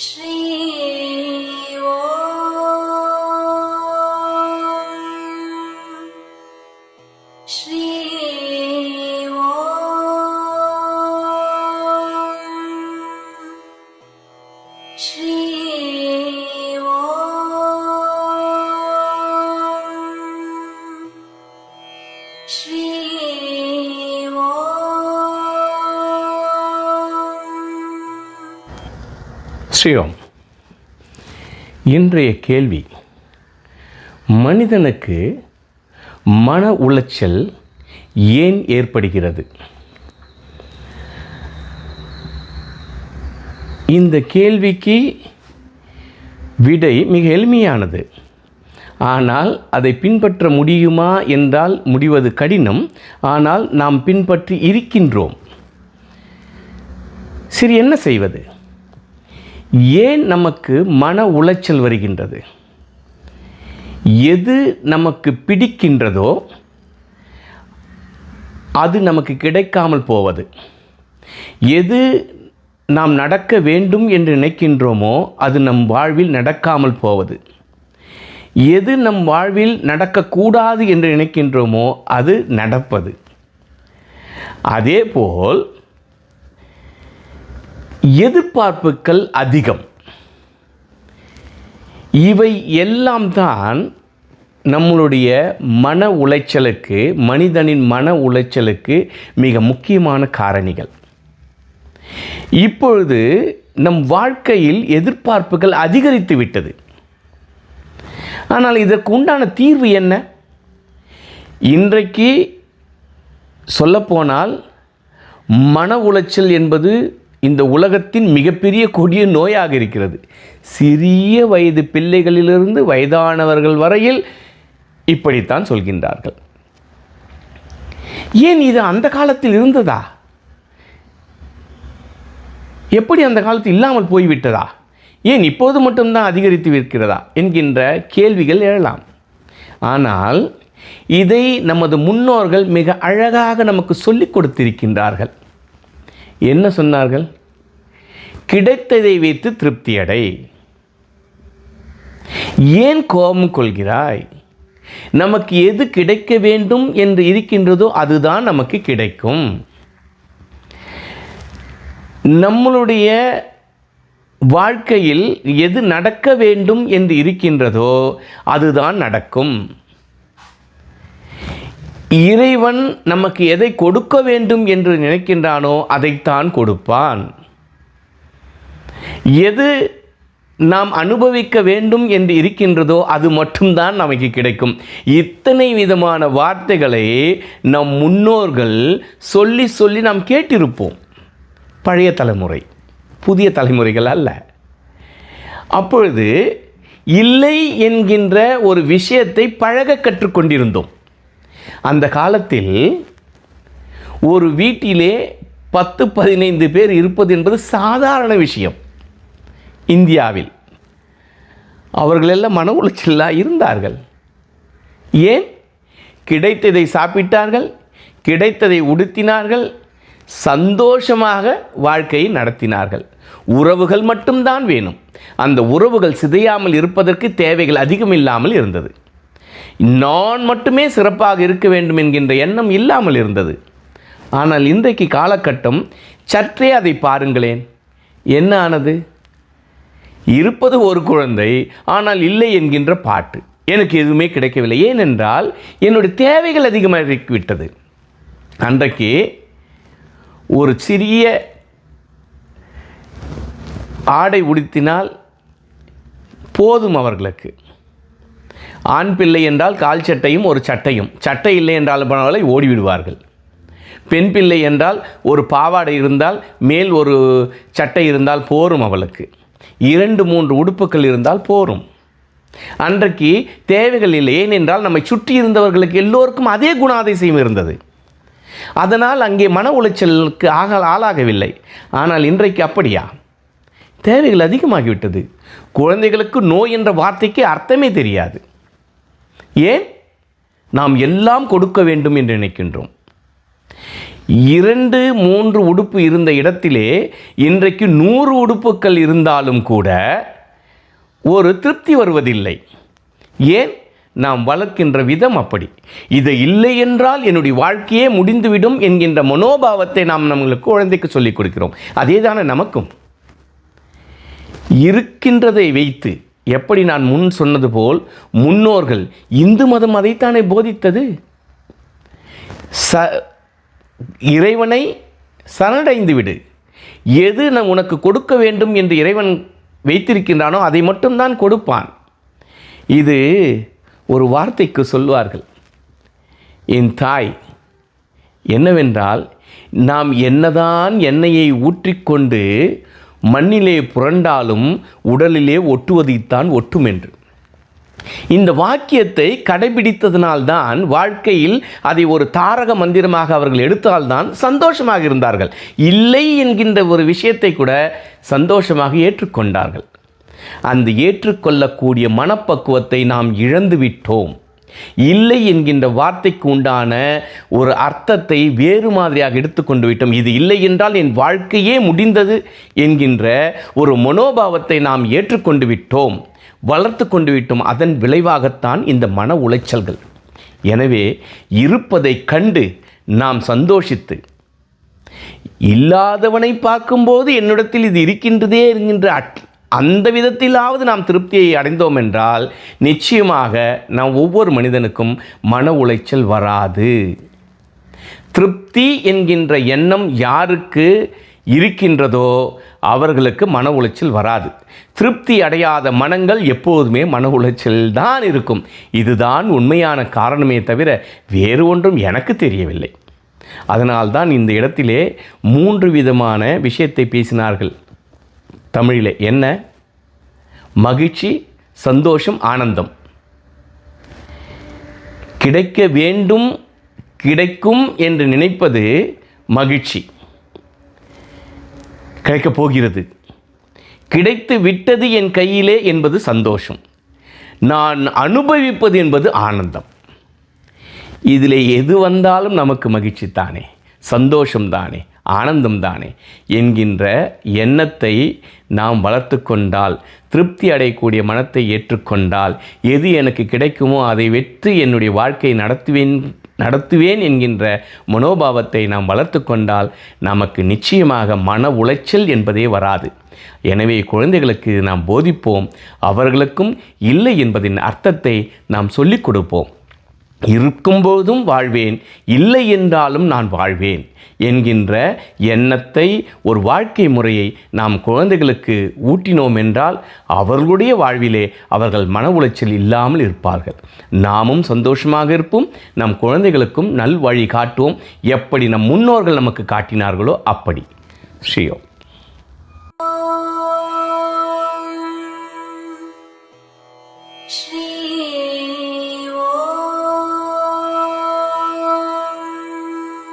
Shri Sriram இன்றைய கேள்வி. மனிதனுக்கு மன உளைச்சல் ஏன் ஏற்படுகிறது? இந்த கேள்விக்கு விடை மிக எளிமையானது. ஆனால் அதை பின்பற்ற முடியுமா என்றால் முடிவது கடினம். ஆனால் நாம் பின்பற்றி இருக்கின்றோம். சரி என்ன செய்வது? ஏன் நமக்கு மன உளைச்சல் வருகின்றது? எது நமக்கு பிடிக்கின்றதோ அது நமக்கு கிடைக்காமல் போவது. எது நாம் நடக்க வேண்டும் என்று நினைக்கின்றோமோ அது நம் வாழ்வில் நடக்காமல் போவது. எது நம் வாழ்வில் நடக்கக்கூடாது என்று நினைக்கின்றோமோ அது நடப்பது. அதேபோல் எதிர்பார்ப்புகள் அதிகம். இவை எல்லாம் தான் நம்மளுடைய மன உளைச்சலுக்கு மனிதனின் மன உளைச்சலுக்கு மிக முக்கியமான காரணிகள். இப்பொழுது நம் வாழ்க்கையில் எதிர்பார்ப்புகள் அதிகரித்து விட்டது. ஆனால் இதற்கு உண்டான தீர்வு என்ன? இன்றைக்கு சொல்லப்போனால் மன உளைச்சல் என்பது இந்த உலகத்தின் மிகப்பெரிய கொடிய நோயாக இருக்கிறது. சிறிய வயது பிள்ளைகளிலிருந்து வயதானவர்கள் வரையில் இப்படித்தான் சொல்கின்றார்கள். ஏன் இது அந்த காலத்தில் இருந்ததா? எப்படி அந்த காலத்தில் இல்லாமல் போய்விட்டதா? ஏன் இப்போது மட்டும்தான் அதிகரித்து இருக்கிறதா? என்கின்ற கேள்விகள் எழலாம். ஆனால் இதை நமது முன்னோர்கள் மிக அழகாக நமக்கு சொல்லிக் கொடுத்திருக்கின்றார்கள். என்ன சொன்னார்கள்? கிடைத்ததை வைத்து திருப்தியடை. ஏன் கோபம் கொள்கிறாய்? நமக்கு எது கிடைக்க வேண்டும் என்று இருக்கின்றதோ அதுதான் நமக்கு கிடைக்கும். நம்மளுடைய வாழ்க்கையில் எது நடக்க வேண்டும் என்று இருக்கின்றதோ அதுதான் நடக்கும். இறைவன் நமக்கு எதை கொடுக்க வேண்டும் என்று நினைக்கின்றானோ அதைத்தான் கொடுப்பான். எது நாம் அனுபவிக்க வேண்டும் என்று இருக்கின்றதோ அது மட்டும்தான் நமக்கு கிடைக்கும். இத்தனை விதமான வார்த்தைகளை நம் முன்னோர்கள் சொல்லி சொல்லி நாம் கேட்டிருப்போம். பழைய தலைமுறை புதிய தலைமுறைகள் அல்ல. அப்பொழுது இல்லை என்கின்ற ஒரு விஷயத்தை பழக கற்றுக்கொண்டிருந்தோம். அந்த காலத்தில் ஒரு வீட்டிலே பத்து பதினைந்து பேர் இருப்பது என்பது சாதாரண விஷயம். இந்தியாவில். அவர்களெல்லாம் மன உளைச்சலாக இருந்தார்கள். ஏன்? கிடைத்ததை சாப்பிட்டார்கள் கிடைத்ததை உடுத்தினார்கள் சந்தோஷமாக வாழ்க்கையை நடத்தினார்கள். உறவுகள் மட்டும்தான் வேணும். அந்த உறவுகள் சிதையாமல் இருப்பதற்கு தேவைகள் அதிகம் இல்லாமல் இருந்தது. நான் மட்டுமே சிறப்பாக இருக்க வேண்டும் என்கின்ற எண்ணம் இல்லாமல் இருந்தது. ஆனால் இன்றைக்கு காலகட்டம் சற்றே அதை பாருங்களேன். என்ன ஆனது? இருப்பது ஒரு குழந்தை ஆனால் இல்லை என்கின்ற பாட்டு. எனக்கு எதுவுமே கிடைக்கவில்லை. ஏனென்றால் என்னுடைய தேவைகள் அதிகமாகிவிட்டது அன்றைக்கு ஒரு சிறிய ஆடை உடுத்தினால் போதும் அவர்களுக்கு. ஆண் பிள்ளை என்றால் கால் சட்டையும் ஒரு சட்டையும். சட்டை இல்லை என்றால் போனாலே ஓடிவிடுவார்கள். பெண் பிள்ளை என்றால் ஒரு பாவாடை இருந்தால் மேல் ஒரு சட்டை இருந்தால் போரும் அவளுக்கு. இரண்டு மூன்று உடுப்புகள் இருந்தால் போரும். அன்றைக்கு தேவைகள் இல்லை. ஏனென்றால் நம்மை சுற்றி இருந்தவர்களுக்கு எல்லோருக்கும் அதே குணாதிசயம் இருந்தது. அதனால் அங்கே மன உளைச்சலுக்கு ஆக ஆளாகவில்லை. ஆனால் இன்றைக்கு அப்படியா? தேவைகள் அதிகமாகிவிட்டது. குழந்தைகளுக்கு நோய் என்ற வார்த்தைக்கு அர்த்தமே தெரியாது. ஏன்? நாம் எல்லாம் கொடுக்க வேண்டும் என்று நினைக்கின்றோம். இரண்டு மூன்று உடுப்பு இருந்த இடத்திலே இன்றைக்கு நூறு உடுப்புகள் இருந்தாலும் கூட ஒரு திருப்தி வருவதில்லை. ஏன்? நாம் வளர்க்கின்ற விதம் அப்படி. இது இல்லை என்றால் என்னுடைய வாழ்க்கையே முடிந்துவிடும் என்கின்ற மனோபாவத்தை நாம் நம்மளுக்கு குழந்தைக்கு சொல்லிக் கொடுக்கிறோம். அதே தானே நமக்கும். இருக்கின்றதை வைத்து எப்படி நான் முன் சொன்னது போல் முன்னோர்கள் இந்து மதம் அதைத்தானே போதித்தது? ச இறைவனை சரணடைந்து விடு. எது நான் உனக்கு கொடுக்க வேண்டும் என்று இறைவன் வைத்திருக்கின்றானோ அதை மட்டும்தான் கொடுப்பான். இது ஒரு வார்த்தைக்கு சொல்வார்கள். என் தாய் என்னவென்றால் நாம் என்னதான் எண்ணெயை ஊற்றிக்கொண்டு மண்ணிலே புரண்டாலும் உடலிலே ஒட்டுவதைத்தான் ஒட்டும் என்று இந்த வாக்கியத்தை கடைபிடித்ததனால்தான் வாழ்க்கையில் அதை ஒரு தாரக மந்திரமாக அவர்கள் எடுத்தால்தான் சந்தோஷமாக இருந்தார்கள். இல்லை என்கின்ற ஒரு விஷயத்தை கூட சந்தோஷமாக ஏற்றுக்கொண்டார்கள். அந்த ஏற்றுக்கொள்ளக்கூடிய மனப்பக்குவத்தை நாம் இழந்து விட்டோம் இல்லை என்கின்ற வார்த்தைக்கு உண்டான ஒரு அர்த்தத்தை வேறு மாதிரியாக எடுத்துக்கொண்டு விட்டோம் இது இல்லை என்றால் என் வாழ்க்கையே முடிந்தது என்கின்ற ஒரு மனோபாவத்தை நாம் ஏற்றுக்கொண்டு விட்டோம் வளர்த்து கொண்டு விட்டோம் அதன் விளைவாகத்தான் இந்த மன உளைச்சல்கள். எனவே இருப்பதை கண்டு நாம் சந்தோஷித்து இல்லாதவனை பார்க்கும்போது என்னிடத்தில் இது இருக்கின்றதே என்கின்ற அந்த விதத்திலாவது நாம் திருப்தியை அடைந்தோம் என்றால் நிச்சயமாக நாம் ஒவ்வொரு மனிதனுக்கும் மன உளைச்சல் வராது. திருப்தி என்கின்ற எண்ணம் யாருக்கு இருக்கின்றதோ அவர்களுக்கு மன உளைச்சல் வராது. திருப்தி அடையாத மனங்கள் எப்போதுமே மன உளைச்சல் தான் இருக்கும். இதுதான் உண்மையான காரணமே தவிர வேறு ஒன்றும் எனக்கு தெரியவில்லை. அதனால்தான் இந்த இடத்திலே மூன்று விதமான விஷயத்தை பேசினார்கள். தமிழில் என்ன? மகிழ்ச்சி சந்தோஷம் ஆனந்தம். கிடைக்க வேண்டும் கிடைக்கும் என்று நினைப்பது மகிழ்ச்சி. கிடைக்கப் போகிறது. கிடைத்து விட்டது என் கையிலே என்பது சந்தோஷம். நான் அனுபவிப்பது என்பது ஆனந்தம். இதில் எது வந்தாலும் நமக்கு மகிழ்ச்சி தானே சந்தோஷம் தானே. ஆனந்தம் தானே என்கின்ற எண்ணத்தை நாம் வளர்த்து கொண்டால் திருப்தி அடையக்கூடிய மனத்தை ஏற்றுக்கொண்டால் எது எனக்கு கிடைக்குமோ அதை வெற்றி என்னுடைய வாழ்க்கை நடத்துவேன் நடத்துவேன் என்கின்ற மனோபாவத்தை நாம் வளர்த்து கொண்டால் நமக்கு நிச்சயமாக மன உளைச்சல் என்பதே வராது. எனவே குழந்தைகளுக்கு நாம் போதிப்போம் அவர்களுக்கும் இல்லை என்பதின் அர்த்தத்தை நாம் சொல்லிக் கொடுப்போம். இருக்கும்போதும் வாழ்வேன் இல்லை என்றாலும் நான் வாழ்வேன் என்கின்ற எண்ணத்தை ஒரு வாழ்க்கை முறையை நாம் குழந்தைகளுக்கு ஊட்டினோம் என்றால் அவர்களுடைய வாழ்விலே அவர்கள் மன உளைச்சல் இல்லாமல் இருப்பார்கள். நாமும் சந்தோஷமாக இருப்போம் நம் குழந்தைகளுக்கும் நல் வழி காட்டுவோம். எப்படி நம் முன்னோர்கள் நமக்கு காட்டினார்களோ அப்படி. ஸ்ரீயோ